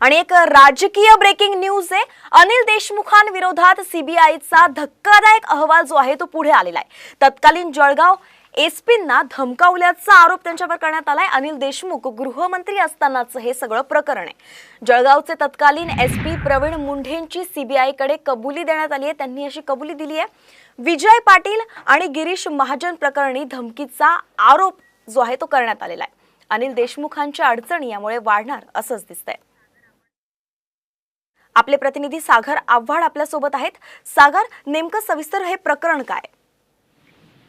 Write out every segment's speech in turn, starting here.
आणि एक राजकीय ब्रेकिंग न्यूज आहे. अनिल देशमुखांविरोधात सीबीआयचा धक्कादायक अहवाल जो आहे तो पुढे आलेला आहे. तत्कालीन जळगाव एसपींना धमकावल्याचा आरोप त्यांच्यावर करण्यात आलाय. अनिल देशमुख गृहमंत्री असतानाचं हे सगळं प्रकरण आहे. जळगावचे तत्कालीन एसपी प्रवीण मुंढेंची सीबीआयकडे कबुली देण्यात आली आहे. त्यांनी अशी कबुली दिली आहे. विजय पाटील आणि गिरीश महाजन प्रकरणी धमकीचा आरोप जो आहे तो करण्यात आलेला आहे. अनिल देशमुखांच्या अडचणी यामुळे वाढणार असंच दिसतंय. आपले प्रतिनिधी सागर आव्हाड आपल्यासोबत आहेत. सागर नेमकं सविस्तर हे प्रकरण काय?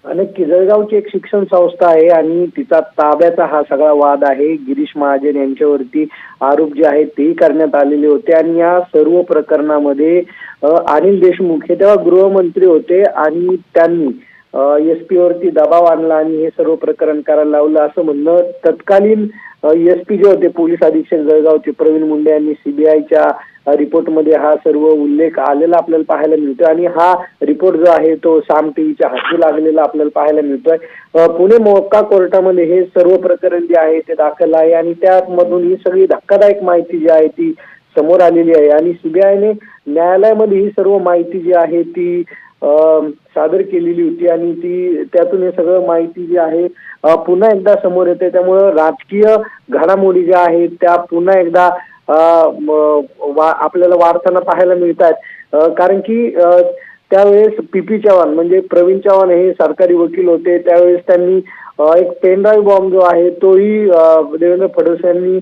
आणि किजळगावची एक शिक्षण संस्था आहे आणि तिचा ताब्याचा हा सगळा वाद आहे. गिरीश महाजन यांच्यावरती आरोप जे आहेत तेही करण्यात आलेले होते आणि या सर्व प्रकरणामध्ये अनिल देशमुख हे तेव्हा गृहमंत्री होते आणि त्यांनी एस पी वरती दबाव आणला आणि हे सर्व प्रकरण करायला लावलं. असं म्हणणं तत्कालीन एस पी जे होते पोलीस अधीक्षक जळगावचे प्रवीण मुंडे यांनी सीबीआयच्या रिपोर्टमध्ये हा सर्व उल्लेख आलेला आपल्याला पाहायला मिळतो आणि हा रिपोर्ट जो आहे तो साम टीव्हीच्या हाती लागलेला आपल्याला पाहायला मिळतोय. पुणे मोक्का कोर्टामध्ये हे सर्व प्रकरण जे आहे ते दाखल आहे आणि त्यामधून ही सगळी धक्कादायक माहिती जी आहे ती समोर आलेली आहे. आणि सीबीआयने न्यायालयामध्ये ही सर्व माहिती जी आहे ती सादर केलेली होती आणि ती त्यातून हे सगळं माहिती जी आहे पुन्हा एकदा समोर येते. त्यामुळं राजकीय घडामोडी ज्या आहेत त्या पुन्हा एकदा वा- आपल्याला वाढताना पाहायला मिळत आहेत कारण की त्यावेळेस पी पी चव्हाण म्हणजे प्रवीण चव्हाण हे सरकारी वकील होते. त्यावेळेस त्यांनी एक पेनड्राईव्ह बॉम्ब जो आहे तोही देवेंद्र फडणवीस यांनी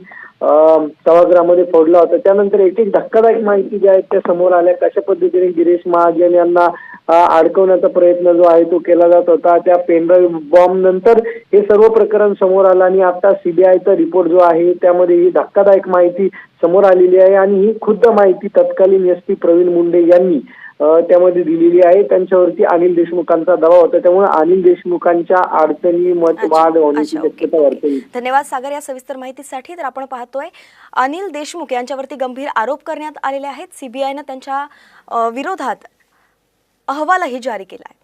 सभागृहामध्ये फोडला होता. त्यानंतर एक एक धक्कादायक माहिती ज्या आहेत त्या समोर आल्या. कशा पद्धतीने गिरीश महाजन यांना अडकवण्याचा प्रयत्न जो आहे तो केला जात होता. त्या पेनड्राईव्ह बॉम्ब नंतर हे सर्व प्रकरण समोर आलं आणि आता सीबीआयचा रिपोर्ट जो आहे त्यामध्ये ही धक्कादायक माहिती समोर आलेली आहे आणि ही खुद्द माहिती तत्कालीन एस पी प्रवीण मुंडे यांनी त्यामध्ये दिलेली आहे. त्यांच्यावरती अनिल देशमुखांचा दबाव होता. त्यामुळे अनिल देशमुखांच्या अडचणी मत वाढ होण्याची शक्यता. वाढते धन्यवाद सागर या सविस्तर माहितीसाठी. तर आपण पाहतोय अनिल देशमुख यांच्यावरती गंभीर आरोप करण्यात आलेले आहेत. सीबीआयनं त्यांच्या विरोधात अहवालही जारी केला आहे.